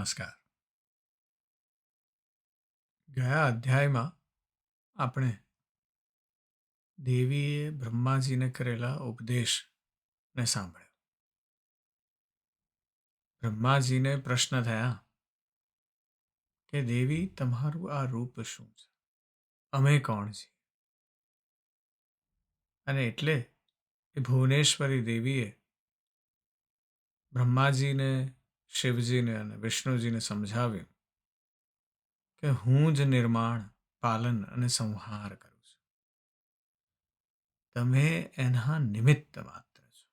નમસ્કાર. ગયા અધ્યાયમાં આપણે દેવીએ બ્રહ્માજીને કરેલા ઉપદેશને સાંભળ્યો. બ્રહ્માજીને પ્રશ્ન થયા કે, દેવી, તમારું આ રૂપ શું છે? અમે કોણ છીએ? અને એટલે એ ભુવનેશ્વરી દેવીએ બ્રહ્માજીને શિવજીને અને વિષ્ણુજીને સમજાવ્યું કે હું જ નિર્માણ, પાલન અને સંહાર કરું છું. તમે એના નિમિત્ત માત્ર છો.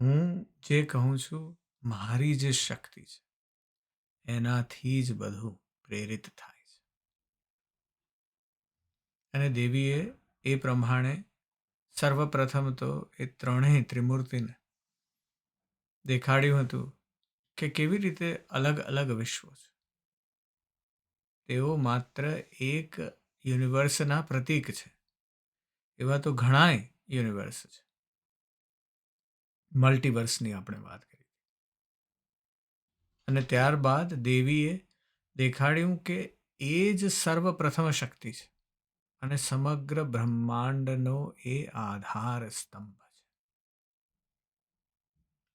હું જે કહું છું મારી જે શક્તિ છે, એનાથી જ બધું પ્રેરિત થાય છે. અને દેવીએ એ પ્રમાણે સર્વપ્રથમ તો એ ત્રણેય ત્રિમૂર્તિને દેખાડ્યું હતું કે કેવી રીતે અલગ અલગ વિશ્વ છે. તેઓ માત્ર એક યુનિવર્સના પ્રતીક છે. એવા તો ઘણાય યુનિવર્સ છે. મલ્ટીવર્સની આપણે વાત કરી. અને ત્યારબાદ દેવીએ દેખાડ્યું કે એ જ સર્વપ્રથમ શક્તિ છે અને સમગ્ર બ્રહ્માંડનો એ આધાર સ્તંભ.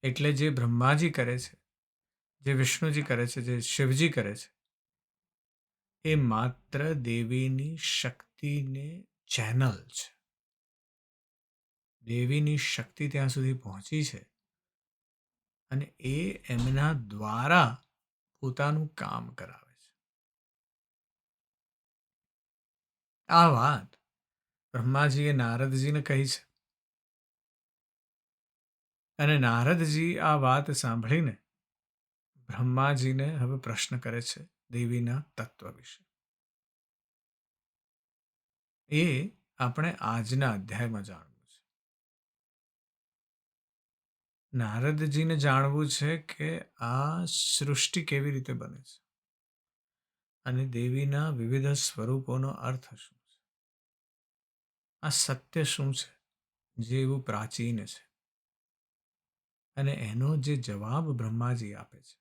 એટલે જે બ્રહ્માજી કરે છે, જે વિષ્ણુજી કરે છે, જે શિવજી કરે છે, એ માત્ર દેવીની શક્તિને ચેનલ છે. દેવીની શક્તિ ત્યાં સુધી પહોંચી છે અને એ એમના દ્વારા પોતાનું કામ કરાવે છે. આ વાત બ્રહ્માજીએ નારદજીને કહી છે. અને નારદજી આ વાત સાંભળીને બ્રહ્માજીને હવે પ્રશ્ન કરે છે દેવીના તત્વ વિશે. એ આપણે આજના અધ્યાયમાં જાણવું છે. નારદજીને જાણવું છે કે આ સૃષ્ટિ કેવી રીતે બને છે અને દેવીના વિવિધ સ્વરૂપોનો અર્થ શું છે? આ સત્ય શું છે? જે એવું પ્રાચીન છે. અને એનો જે જવાબ બ્રહ્માજી આપે છે.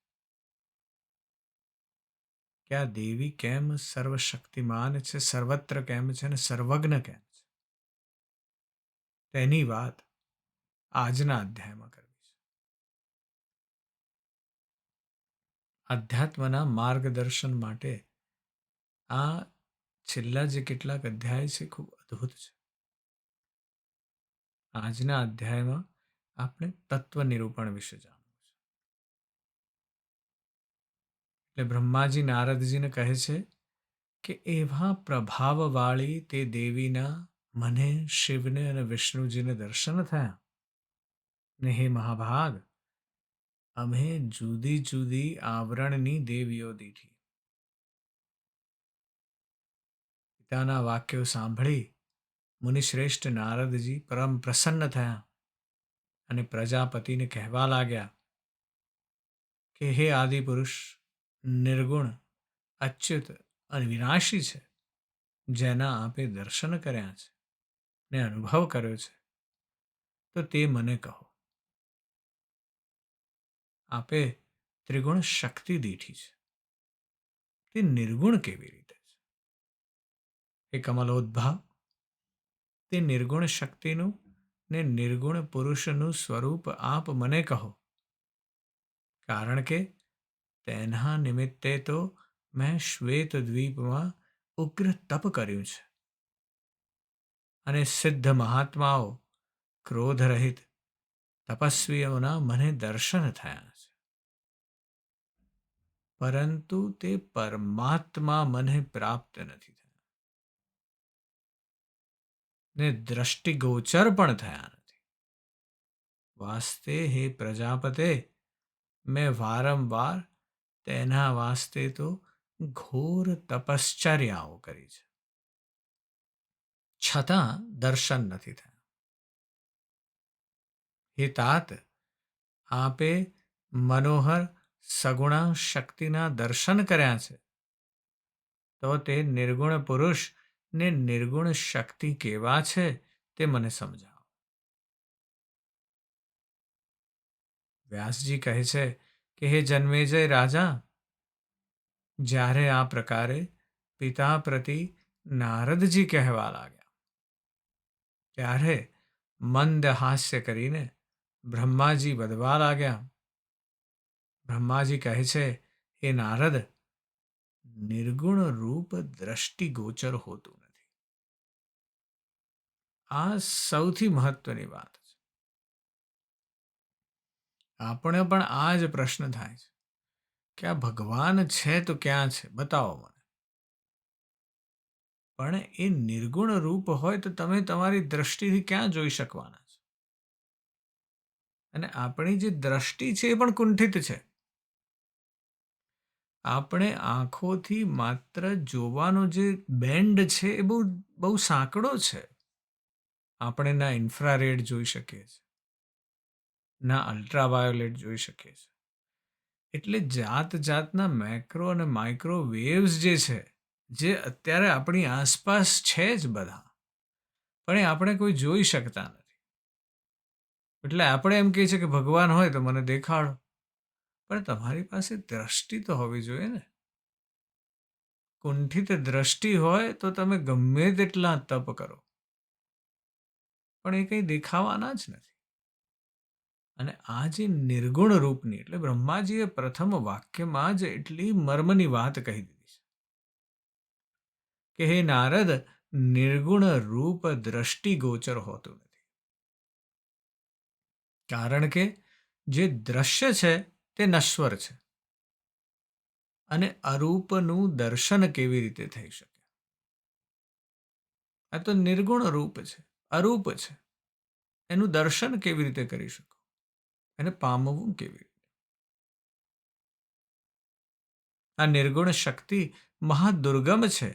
કે આ દેવી કેમ સર્વશક્તિમાન છે, સર્વત્ર કેમ છે અને સર્વજ્ઞ કેમ છે? તેની વાત આજના અધ્યાયમાં કરવી છે. અધ્યાત્મના માર્ગદર્શન માટે આ છેલ્લા જે કેટલાક અધ્યાય છે, ખૂબ અદ્ભુત છે. આજના અધ્યાયમાં આપણે તત્વ નિરૂપણ વિશે જાણવું એટલે બ્રહ્માજી નારદજીને કહે છે કે એવા પ્રભાવવાળી તે દેવીના મને, શિવને અને વિષ્ણુજીને દર્શન થયા. ને હે મહાભાગ, અમે જુદી જુદી આવરણની દેવીઓ દીઠી. પિતાના વાક્યો સાંભળી મુનિશ્રેષ્ઠ નારદજી પરમ પ્રસન્ન થયા. અને પ્રજાપતિને કહેવા લાગ્યા કે, હે આદિપુરુષ, નિર્ગુણ, અચ્યુત અને વિનાશી છે, જેના આપે દર્શન કર્યા છે ને અનુભવ કર્યો છે, તો તે મને કહો. આપે ત્રિગુણ શક્તિ દીઠી છે. તે નિર્ગુણ કેવી રીતે છે? એ કમલોદ્ભાવ, તે નિર્ગુણ શક્તિનું ને નિર્ગુણ પુરુષનું સ્વરૂપ આપ મને કહો. કારણ કે તેના નિમિત્તે તો મેં શ્વેત દ્વીપમાં ઉગ્ર તપ કર્યું છે. અને સિદ્ધ મહાત્માઓ ક્રોધ રહિત તપસ્વીઓના મને દર્શન થયા છે. પરંતુ તે પરમાત્મા મને પ્રાપ્ત નથી થયા ને દ્રષ્ટિગોચર પણ થયા નથી. વાસ્તે હે પ્રજાપતે, મેં વારંવાર તેના વાસ્તે તો ઘોર તપશ્ચર્યાઓ કરી છે. છતાં દર્શન નથી થયા. હે તાત આપે મનોહર સગુણા શક્તિના દર્શન કર્યા છે. તો તે નિર્ગુણ પુરુષ ને નિર્ગુણ શક્તિ કેવા છે તે મને સમજાવો. વ્યાસજી કહે છે કે, હે જન્મેજય રાજા, જ્યારે આ પ્રકારે પિતા પ્રતિ નારદજી કહેવા લાગ્યા, ત્યારે મંદ હાસ્ય કરીને બ્રહ્માજી વધવા લાગ્યા. બ્રહ્માજી કહે છે એ નારદ, નિર્ગુણ રૂપ દ્રષ્ટિગોચર હોતું. નથી આ સૌથી મહત્વની વાત છે. આપણે પણ આ જ પ્રશ્ન થાય છે કે આ ભગવાન છે તો ક્યાં છે? બતાવો મને. પણ એ નિર્ગુણ રૂપ હોય તો તમે તમારી દ્રષ્ટિથી ક્યાં જોઈ શકવાના છો? અને આપણી જે દ્રષ્ટિ છે એ પણ કુંઠિત છે. આપણે આંખોથી માત્ર જોવાનો જે બેન્ડ છે એ બહુ બહુ સાંકડો છે. આપણે ના ઇન્ફ્રારેડ જોઈ શકીએ છીએ. ના અલ્ટ્રાવાયોલેટ જોઈ શકીએ છીએ. એટલે જાત જાતના મેક્રો અને માઇક્રો વેવ્સ જે છે, જે અત્યારે આપણી આસપાસ છે જ બધા, પણ એ આપણે કોઈ જોઈ શકતા નથી. એટલે આપણે એમ કહીએ છીએ કે ભગવાન હોય તો મને દેખાડો. પણ તમારી પાસે દ્રષ્ટિ તો હોવી જોઈએ ને. કુંઠિત દ્રષ્ટિ હોય તો તમે ગમે તેટલા તપ કરો. પણ એ કંઈ દેખાવાના જ નથી. અને આ જે નિર્ગુણ રૂપની, એટલે બ્રહ્માજીએ પ્રથમ વાક્યમાં જ એટલી મર્મની વાત કહી દીધી છે. કે હે નારદ, નિર્ગુણ રૂપ દ્રષ્ટિગોચર હોતું નથી. કારણ કે જે દ્રશ્ય છે, તે નશ્વર છે. અને અરૂપનું દર્શન કેવી રીતે થઈ શકે? આ તો નિર્ગુણ રૂપ છે. અરૂપ છે. એનું દર્શન કેવી રીતે કરી શકો? એને પામવું કેવી રીતે? આ નિર્ગુણ શક્તિ મહાદુર્ગમ છે.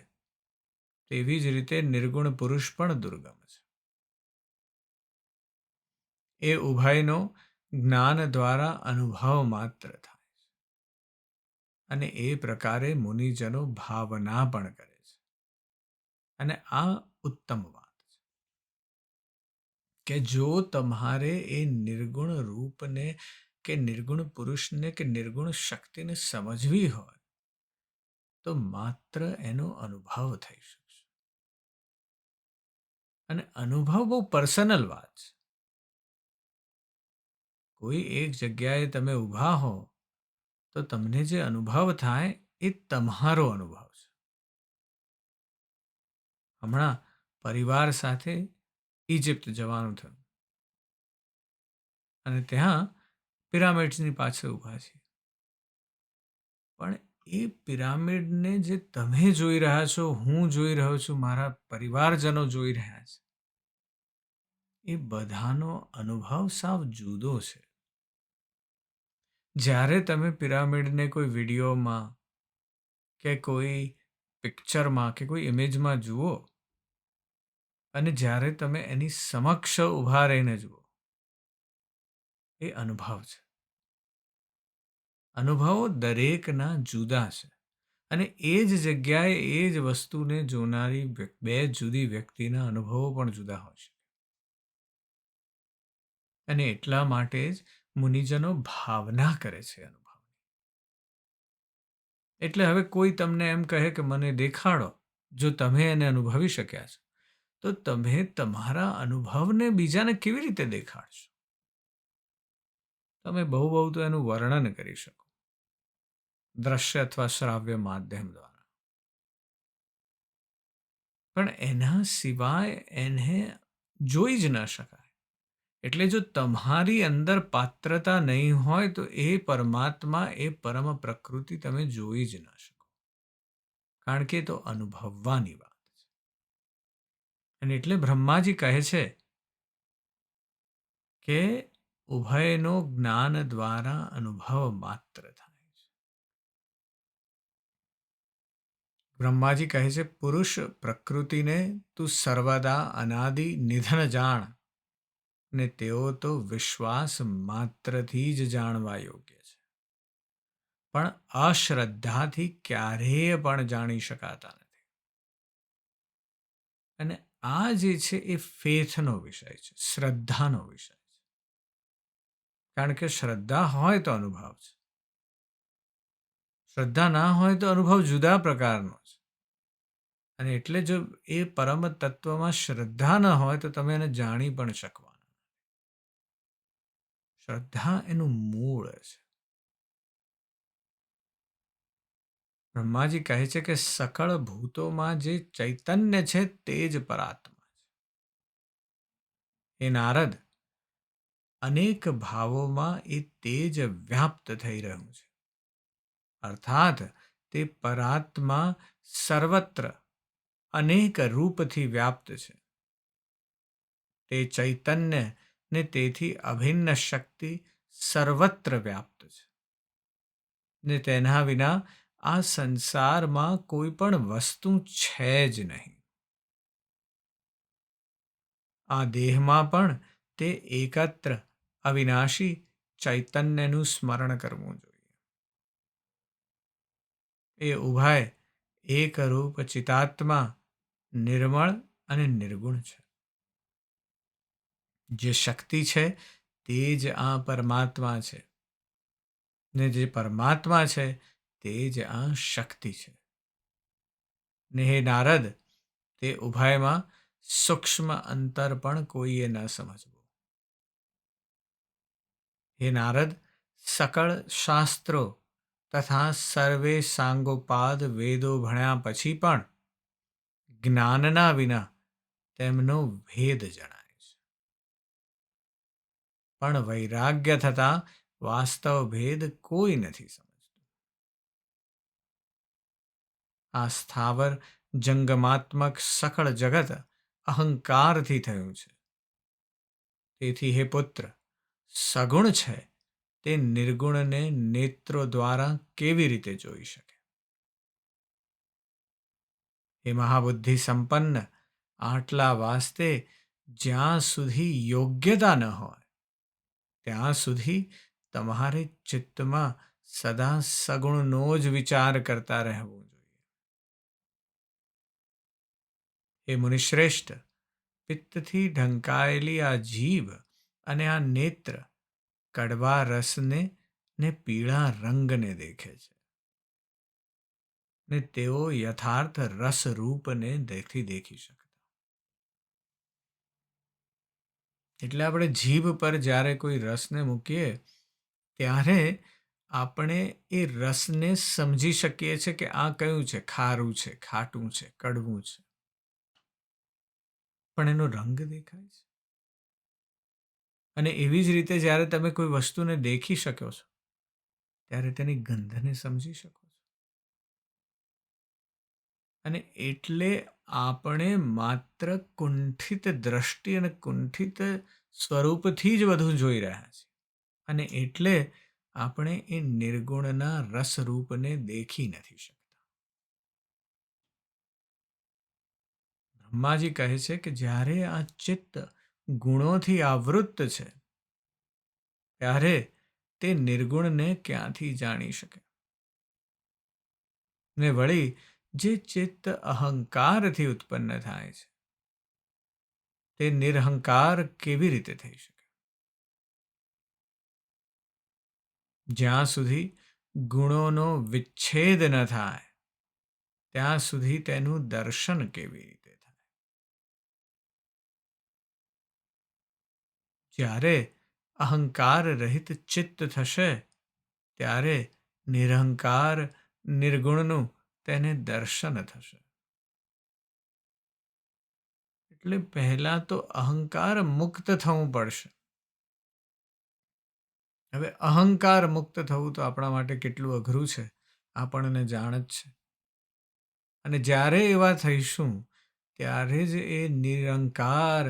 તેવી જ રીતે નિર્ગુણ પુરુષ પણ દુર્ગમ છે. એ ઉભયનો જ્ઞાન દ્વારા અનુભવ માત્ર થાય છે. અને એ પ્રકારે મુનિજનો ભાવના પણ કરે છે. અને આ ઉત્તમ વાત કે જો તમારે એ નિર્ગુણ રૂપને કે નિર્ગુણ પુરુષને કે નિર્ગુણ શક્તિને સમજવી હોય, તો માત્ર એનો અનુભવ થઈ શકશે. અને અનુભવ બહુ પર્સનલ વાત છે. કોઈ એક જગ્યાએ તમે ઊભા હો, તો તમને જે અનુભવ થાય એ તમારો અનુભવ છે. હમણાં પરિવાર સાથે ઇજિપ્ત જવાનું થયું. અને ત્યાં પિરામિડ્સની પાછળ ઊભા છે પણ એ પિરામિડને જે તમે જોઈ રહ્યા છો, હું જોઈ રહ્યો છું, મારા પરિવારજનો જોઈ રહ્યા છે, એ બધાનો અનુભવ સાવ જુદો છે. જ્યારે તમે પિરામિડને કોઈ વિડીયોમાં કે કોઈ પિક્ચરમાં કે કોઈ ઇમેજમાં જુઓ અને જ્યારે તમે એની સમક્ષ ઊભા રહીને જુઓ, એ અનુભવ છે. અનુભવો દરેકના જુદા છે અને એ જ જગ્યાએ એ જ વસ્તુને જોનારી બે જુદી વ્યક્તિના અનુભવો પણ જુદા હોય છે અને એટલા માટે જ મુનિજનો ભાવના કરે છે અનુભવની એટલે હવે કોઈ તમને એમ કહે કે, મને દેખાડો જો તમે એને અનુભવી શક્યા છો. તો તમે તમારા અનુભવને બીજાને કેવી રીતે દેખાડશો? તમે બહુ બહુ તો એનું વર્ણન કરી શકો. દ્રશ્ય અથવા શ્રાવ્ય માધ્યમ દ્વારા. પણ એના સિવાય એને જોઈ જ ન શકાય. એટલે જો તમારી અંદર પાત્રતા નહીં હોય તો એ પરમાત્મા, એ પરમ પ્રકૃતિ તમે જોઈ જ ન શકો. કારણ કે તો અનુભવવાની વાત. અને એટલે બ્રહ્માજી કહે છે કે ઉભયનો જ્ઞાન દ્વારા અનુભવ માત્ર થાય છે. બ્રહ્માજી કહે છે, પુરુષ પ્રકૃતિને તું સર્વદા અનાદિ નિધન જાણ ને તેઓ તો વિશ્વાસ માત્રથી જ જાણવા યોગ્ય છે. પણ અશ્રદ્ધાથી ક્યારેય પણ જાણી શકાતા નથી. અને આ જે છે એ ફેથનો વિષય છે, શ્રદ્ધાનો વિષય છે. કારણ કે શ્રદ્ધા હોય તો અનુભવ છે. શ્રદ્ધા ના હોય તો અનુભવ જુદા પ્રકારનો છે. અને એટલે જો એ પરમ તત્વમાં શ્રદ્ધા ન હોય તો તમે એને જાણી પણ શકવાના શ્રદ્ધા એનું મૂળ છે. બ્રહ્માજી કહે છે કે સકળ ભૂતોમાં જે ચૈતન્ય છે તે જ પરાત્મા છે. એ નારદ, અનેક ભાવોમાં એ તેજ વ્યાપ્ત થઈ રહ્યું છે. અર્થાત તે પરાત્મા સર્વત્ર અનેક રૂપથી વ્યાપ્ત છે. તે ચૈતન્ય ને તેથી અભિન્ન શક્તિ સર્વત્ર વ્યાપ્ત છે. ને તેના વિના આ સંસારમાં કોઈ પણ વસ્તુ છે જ નહીં. આ દેહમાં પણ તે એકત્ર અવિનાશી ચૈતન્યનું સ્મરણ કરવું જોઈએ. એ ઉભાય એક રૂપ ચિતાત્મા નિર્મળ અને નિર્ગુણ છે. જે શક્તિ છે તે જ આ પરમાત્મા છે ને જે પરમાત્મા છે તે જ આ શક્તિ છે. ને હે નારદ, તે ઉભયમાં સૂક્ષ્મ અંતર પણ કોઈએ ન સમજવું. હે નારદ, સકળ શાસ્ત્રો તથા સર્વે સાંગોપાદ વેદો ભણ્યા પછી પણ જ્ઞાનના વિના તેમનો ભેદ જણાય છે. પણ વૈરાગ્ય થતા વાસ્તવ ભેદ કોઈ નથી સમજતું. આ સ્થાવર જંગમાત્મક સકળ જગત અહંકારથી થયું છે. તેથી હે પુત્ર, સગુણ છે તે નિર્ગુણને નેત્રો દ્વારા કેવી રીતે જોઈ શકે? એ મહાબુદ્ધિ સંપન્ન, આટલા વાસ્તે જ્યાં સુધી યોગ્યતા ન હોય, ત્યાં સુધી તમારે ચિત્તમાં સદા સગુણનો જ વિચાર કરતા રહેવું એ મુનિશ્રેષ્ઠ. પિત્તથી ઢંકાયેલી આ જીભ અને આ નેત્ર કડવા રસને ને પીળા રંગને દેખે છે. ને તેઓ યથાર્થ રસ દેખી દેખી શકતા. એટલે આપણે જીભ પર જ્યારે કોઈ રસને મૂકીએ, ત્યારે આપણે એ રસને સમજી શકીએ છીએ કે આ કયું છે? ખારું છે, ખાટું છે, કડવું છે. પણ એનો રંગ દેખાય છે. અને એવી જ રીતે જ્યારે તમે કોઈ વસ્તુને દેખી શકો છો, ત્યારે તેની ગંધને સમજી શકો છો. અને એટલે આપણે માત્ર કુંઠિત દ્રષ્ટિ અને કુંઠિત સ્વરૂપથી જ બધું જોઈ રહ્યા છીએ. અને એટલે આપણે એ નિર્ગુણના રસરૂપને દેખી નથી શકતા. બ્રહ્માજી કહે છે કે જ્યારે આ ચિત્ત ગુણોથી આવૃત્ત છે, ત્યારે તે નિર્ગુણને ક્યાંથી જાણી શકે? ને વળી, જે ચિત્ત અહંકારથી ઉત્પન્ન થાય છે, તે નિરહંકાર કેવી રીતે થઈ શકે? જ્યાં સુધી ગુણોનો વિચ્છેદ ન થાય, ત્યાં સુધી તેનું દર્શન કેવી રીતે? જ્યારે અહંકાર રહિત ચિત્ત થશે, ત્યારે નિરહંકાર નિર્ગુણનું તેને દર્શન થશે. એટલે પહેલા તો અહંકાર મુક્ત થવું પડશે. હવે અહંકાર મુક્ત થવું તો આપણા માટે કેટલું અઘરું છે, આપણને જાણ જ છે. અને જ્યારે એવા થઈશું, ત્યારે જ એ નિરંકાર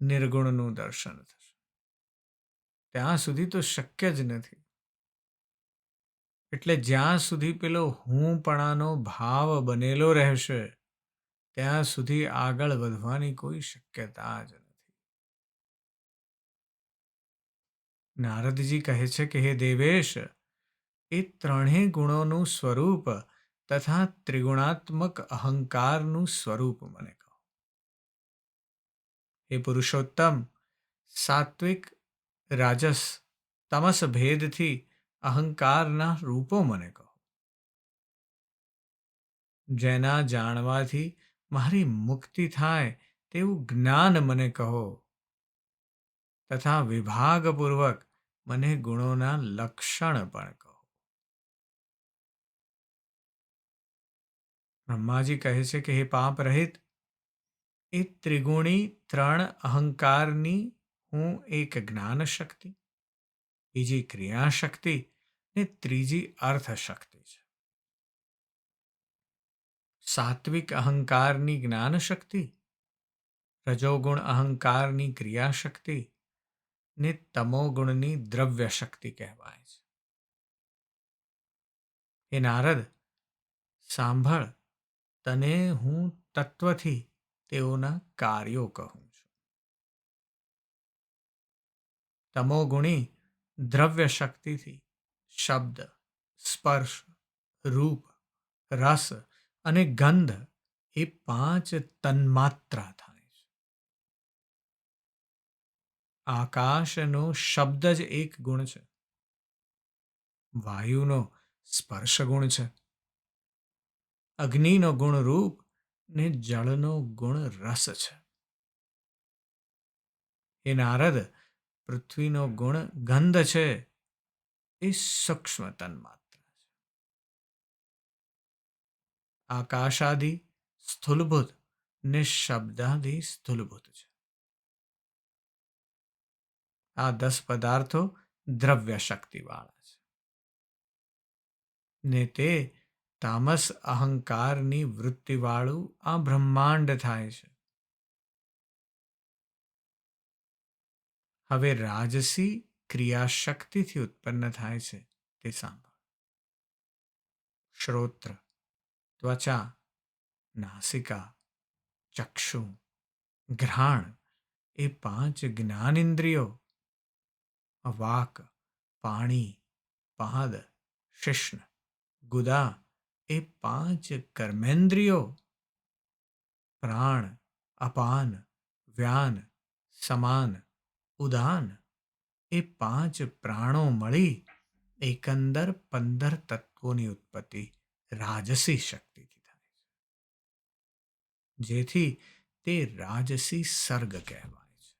નિર્ગુણનું દર્શન થશે. ત્યાં સુધી તો શક્ય જ નથી. એટલે જ્યાં સુધી પેલો હુંપણાનો ભાવ બનેલો રહેશે, ત્યાં સુધી આગળ વધવાની કોઈ શક્યતા જ નથી. નારદજી કહે છે કે, હે દેવેશ, એ ત્રણેય ગુણોનું સ્વરૂપ તથા ત્રિગુણાત્મક અહંકારનું સ્વરૂપ મને કહો. હે પુરુષોત્તમ, સાત્વિક રાજસ, તમસ ભેદથી અહંકારના રૂપો મને કહો. જેના જાણવાથી મારી મુક્તિ થાય તેવું જ્ઞાન મને કહો. તથા વિભાગપૂર્વક મને ગુણોના લક્ષણ પણ કહો. બ્રહ્માજી કહે છે કે હે પાપ રહિત, એ ત્રિગુણી ત્રણ અહંકારની હું એક જ્ઞાન શક્તિ બીજી ક્રિયા શક્તિ ને ત્રીજી અર્થ શક્તિ છે. સાત્વિક અહંકારની જ્ઞાન શક્તિ રજોગુણ અહંકારની ક્રિયા શક્તિ ને તમોગુણની દ્રવ્ય શક્તિ કહેવાય છે. એ નારદ, સાંભળ, તને હું તત્વથી તેઓના કાર્યો કહું. તમોગુણી દ્રવ્ય શક્તિથી શબ્દ, સ્પર્શ, રૂપ, રસ અને ગંધ એ પાંચ તન્માત્રા થાય છે. આકાશનો શબ્દ જ એક ગુણ છે. વાયુનો સ્પર્શ ગુણ છે. અગ્નિનો ગુણ રૂપ ને જળનો ગુણ રસ છે. એ નારદ પૃથ્વીનો ગુણ ગંધ છે એ સૂક્ષ્મ તન્માત્ર છે. આકાશાદિ સ્થૂલભૂત ને શબ્દાદિ છે. આ દસ પદાર્થો દ્રવ્ય શક્તિવાળા છે. ને તે તામસ અહંકારની વૃત્તિવાળું આ બ્રહ્માંડ થાય છે. હવે રાજસી ક્રિયા શક્તિથી ઉત્પન્ન થાય છે, તે સાંભળ. શ્રોત્ર, ત્વચા, નાસિકા, ચક્ષુ, ઘ્રાણ, એ પાંચ જ્ઞાનેન્દ્રિયો. વાક, પાણી, પાદ શિષ્ણ ગુદા, એ પાંચ કર્મેન્દ્રિયો. પ્રાણ, અપાન, વ્યાન, સમાન ઉદાન એ પાંચ પ્રાણો મળી એકંદર પંદર તત્વોની ઉત્પત્તિ, રાજસી શક્તિથી થાય છે. જેથી તે રાજસી સર્ગ કહેવાય છે.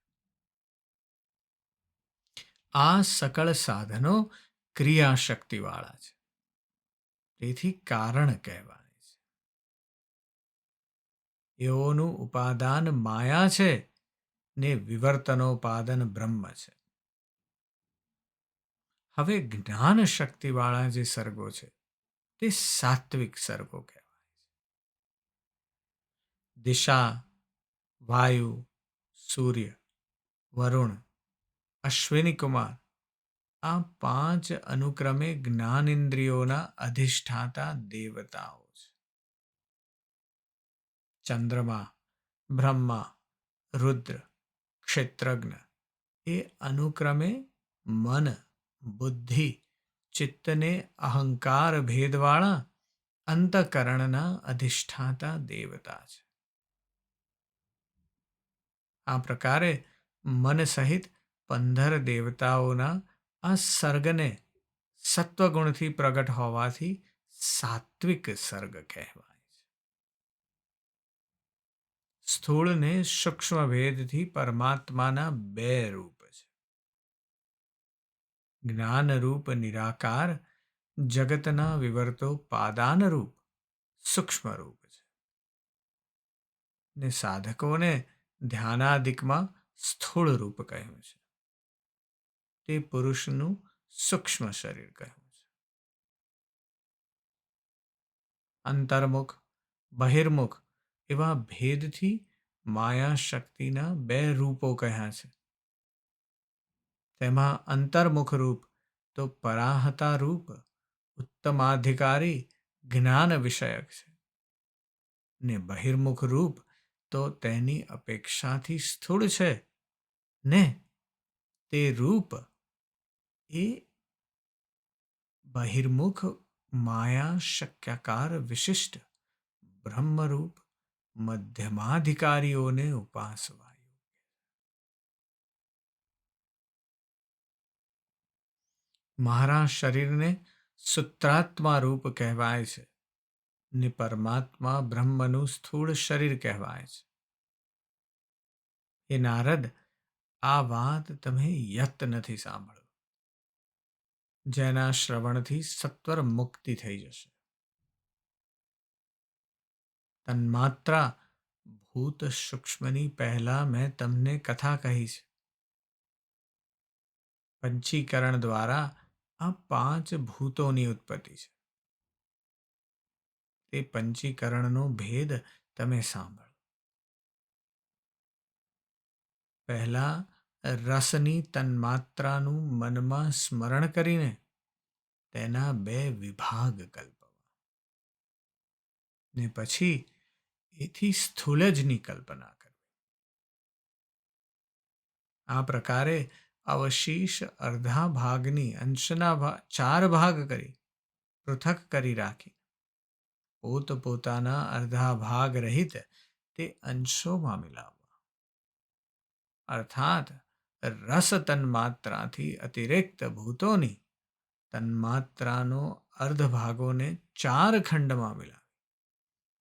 આ સકળ સાધનો ક્રિયાશક્તિવાળા છે. તેથી કારણ કહેવાય છે. એઓનું ઉપાદાન માયા છે ને વિવર્તનોપાદન બ્રહ્મ છે. હવે જ્ઞાન શક્તિવાળા જે સર્ગો છે, તે સાત્વિક સર્ગો કહેવાય છે. દિશા, વાયુ, સૂર્ય, વરુણ, અશ્વિની કુમાર, આ પાંચ અનુક્રમે જ્ઞાનેન્દ્રિયોના અધિષ્ઠાતા દેવતાઓ છે. ચંદ્રમા, બ્રહ્મા, રુદ્ર ક્ષેત્રજ્ઞ. એ અનુક્રમે મન, બુદ્ધિ, ચિત્તને અહંકાર ભેદવાળા અંતકરણના અધિષ્ઠાતા દેવતા છે. આ પ્રકારે મન સહિત પંદર દેવતાઓના આ સર્ગને સત્વગુણથી પ્રગટ હોવાથી સાત્વિક સર્ગ કહેવાય છે સ્થૂળને સૂક્ષ્મ ભેદથી પરમાત્માના બે રૂપ છે. જ્ઞાનરૂપ નિરાકાર, જગતના વિવર્તો પાદાન રૂપ સૂક્ષ્મ રૂપ છે. ને સાધકોને ધ્યાનાદિકમાં સ્થૂળ રૂપ કહ્યું છે. તે પુરુષનું સૂક્ષ્મ શરીર કહ્યું છે. અંતર્મુખ, બહિર્મુખ એવા ભેદથી માયા શક્તિના બે રૂપો કહ્યા છે તેમાં અંતર્મુખ રૂપ તો પરાહતા રૂપ ઉત્તમાધિકારી જ્ઞાન વિષયક છે ને બહિર્મુખ રૂપ તો તેની અપેક્ષાથી સ્થૂળ છે ને તે રૂપ એ બહિર્મુખ માયા શક્યાકાર વિશિષ્ટ બ્રહ્મરૂપ મધ્યમાધિકારીઓને ઉપાસવાયું મારા શરીરને સૂત્રાત્મા રૂપ કહેવાય છે. ને પરમાત્મા બ્રહ્મનું સ્થૂળ શરીર કહેવાય છે. એ નારદ, આ વાત તમે યત નથી સાંભળો જેના શ્રવણથી સત્વર મુક્તિ થઈ જશે. તન્માત્રા ભૂત સૂક્ષ્મની પહેલા મેં તમને કથા કહી છે. પંચીકરણ દ્વારા આ પાંચ ભૂતોની ઉત્પત્તિ છે. તે પંચીકરણનો ભેદ તમે સાંભળો. પહેલા રસની તન્માત્રાનું મનમાં સ્મરણ કરીને તેના બે વિભાગ કલ્પવા. ને પછી એથી સ્થૂલજની કલ્પના કરવી આ પ્રકારે અવશેષ અર્ધા ભાગની અંશના ચાર ભાગ કરી પૃથક કરી રાખી પોત પોતાના અર્ધા ભાગ રહિત તે અંશોમાં મિલાવવા અર્થાત રસ તન્માત્રાથી અતિરિક્ત ભૂતોની તન્માત્રાનો અર્ધ ભાગોને ચાર ખંડમાં મિલાવી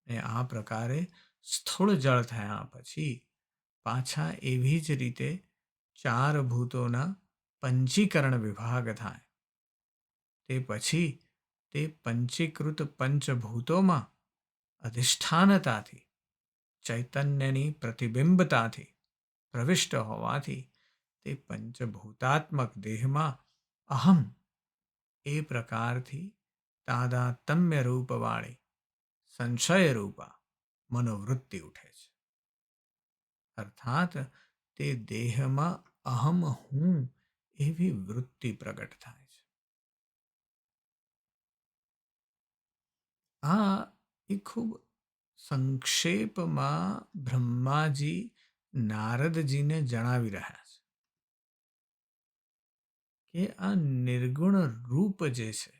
ને આ પ્રકારે સ્થૂળ જળ થયા પછી પાછા એવી જ રીતે ચાર ભૂતોના પંચીકરણ વિભાગ થાય. તે પછી તે પંચીકૃત પંચભૂતોમાં અધિષ્ઠાનતાથી, ચૈતન્યની પ્રતિબિંબતાથી પ્રવિષ્ટ હોવાથી તે પંચભૂતાત્મક દેહમાં અહમ એ પ્રકારથી તાદાતમ્ય રૂપવાળી સંશય રૂપા મનોવૃત્તિ ઉઠે છે. અર્થાત, તે દેહમાં અહમ હું એવી વૃત્તિ પ્રગટ થાય છે. આ એ ખૂબ સંક્ષેપમાં બ્રહ્માજી નારદજીને જણાવી રહ્યા છે કે આ નિર્ગુણ રૂપ જે છે,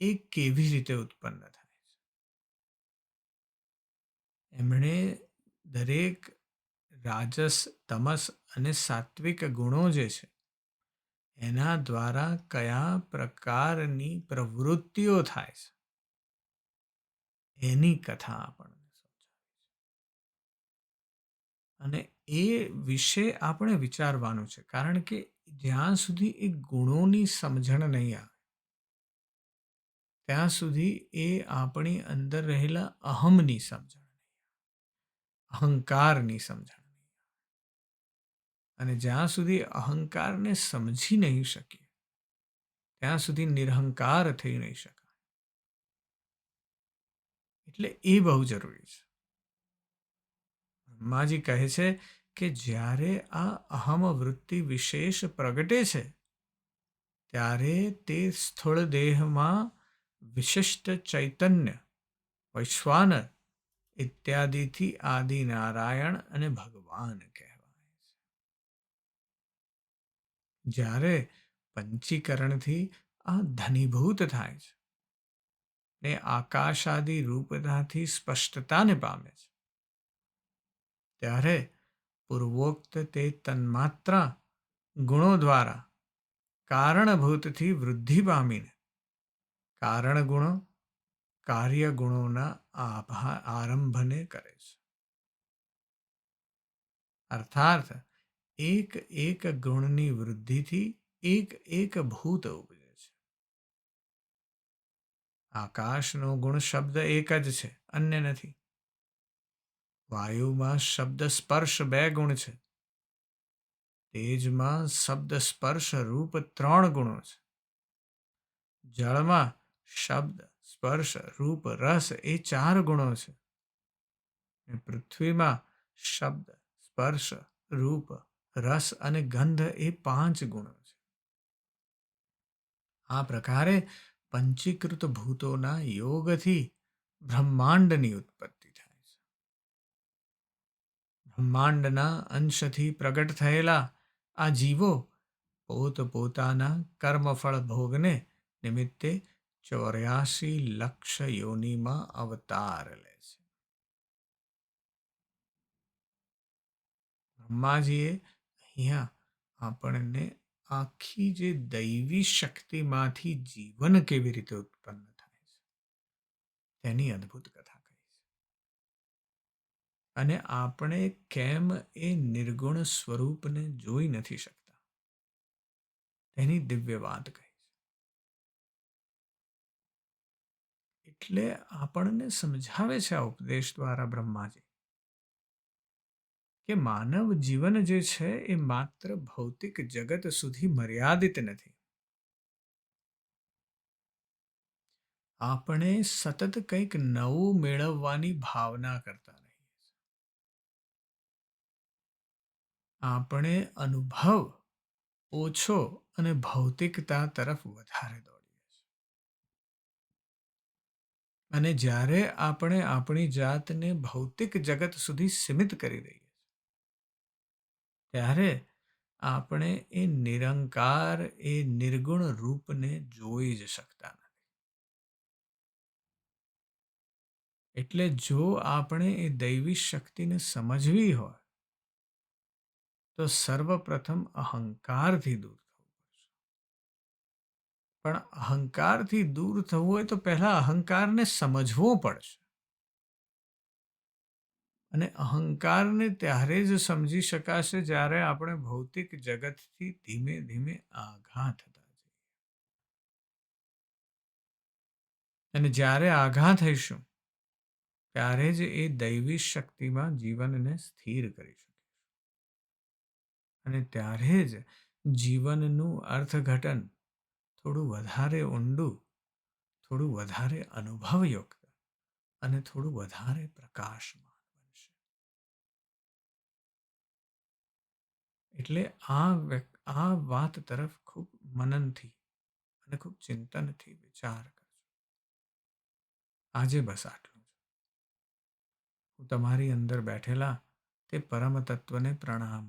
એ કેવી રીતે ઉત્પન્ન થાય છે એમણે દરેક રાજસ, તમસ અને સાત્વિક ગુણો જે છે, એના દ્વારા કયા પ્રકારની પ્રવૃત્તિઓ થાય છે? એની કથા આપણને સમજાવી અને એ વિશે આપણે વિચારવાનું છે, કારણ કે જ્યાં સુધી એ ગુણોની સમજણ નહીં આવે, ત્યાં સુધી એ આપણી અંદર રહેલા અહમની સમજણ અહંકારની સમજણ. અને જ્યાં સુધી અહંકારને સમજી નહીં શકીએ, ત્યાં સુધી નિરહંકાર થઈ નહીં શકાય. એટલે એ બહુ જરૂરી છે. બ્રહ્માજી કહે છે કે જ્યારે આ અહમ વૃત્તિ વિશેષ પ્રગટે છે, ત્યારે તે સ્થૂળ દેહમાં વિશિષ્ટ ચૈતન્ય, વૈશ્વાનર ઇત્યાદિથી આદિ નારાયણ અને ભગવાન કહેવાય છે જ્યારે પંચીકરણથી આ ધનીભૂત થાય છે ને આકાશાદિ રૂપતાથી સ્પષ્ટતાને પામે છે ત્યારે પૂર્વોક્ત તે તન્માત્રા ગુણો દ્વારા કારણભૂતથી વૃદ્ધિ પામીને કારણ ગુણો કાર્ય ગુણોના આભા, આરંભને કરે છે. અર્થાત એક એક ગુણની વૃદ્ધિથી એક એક ભૂત ઉપજે આકાશનો ગુણ શબ્દ એક જ છે, અન્ય નથી. વાયુમાં શબ્દ સ્પર્શ બે ગુણ છે. તેજમાં શબ્દ સ્પર્શ રૂપ ત્રણ ગુણો છે. જળમાં શબ્દ સ્પર્શ, રૂપ, રસ એ ચાર ગુણો છે. પૃથ્વીમાં શબ્દ, સ્પર્શ, રૂપ, રસ અને ગંધ એ પાંચ ગુણો છે. આ પ્રકારે પંચીકૃત ભૂતોના યોગથી બ્રહ્માંડની ઉત્પત્તિ થાય છે. બ્રહ્માંડના અંશથી પ્રગટ થયેલા આ જીવો પોત પોતાના કર્મફળ ભોગને નિમિત્તે ચોર્યાસી લક્ષ યોનિમાં અવતાર લે છે. બ્રહ્માજીએ અહીંયા આપણને આખી જે દૈવી શક્તિમાંથી જીવન કેવી રીતે ઉત્પન્ન થાય છે, તેની અદ્ભુત કથા કહી છે. અને આપણે કેમ એ નિર્ગુણ સ્વરૂપને જોઈ નથી શકતા, તેની દિવ્ય વાત કહી એટલે આપણને સમજાવે છે આ ઉપદેશ દ્વારા બ્રહ્માજી કે માનવ જીવન જે છે એ માત્ર ભૌતિક જગત સુધી મર્યાદિત નથી. આપણે સતત કંઈક નવું મેળવવાની ભાવના કરતા રહીએ આપણે અનુભવ ઓછો અને ભૌતિકતા તરફ વધારે દોડીએ છીએ અને જ્યારે આપણે આપણી જાતને ભૌતિક જગત સુધી સીમિત કરી દઈએ ત્યારે આપણે એ નિરંકાર, એ નિર્ગુણ રૂપને જોઈ જ શકતા નથી. એટલે જો આપણે એ દૈવી શક્તિને સમજવી હોય, તો સર્વપ્રથમ અહંકારથી દૂર પણ અહંકારથી દૂર થવું હોય તો પહેલા અહંકારને સમજવો પડશે. અને અહંકારને ત્યારે જ સમજી શકાશે જ્યારે આપણે ભૌતિક જગતથી ધીમે ધીમે આઘા થતા જઈએ. અને જ્યારે આઘા થઈશું, ત્યારે જ એ દૈવી શક્તિમાં જીવનને સ્થિર કરી શકીશું. અને ત્યારે જ જીવનનું અર્થઘટન થોડું વધારે ઊંડું, થોડું વધારે અનુભવયુક્ત અને થોડું વધારે પ્રકાશમાન બનશે. એટલે આ આ વાત તરફ ખૂબ મનનથી અને ખૂબ ચિંતનથી વિચાર કરજો. આજે બસ આટલું હું તમારી અંદર બેઠેલા તે પરમ તત્વને પ્રણામ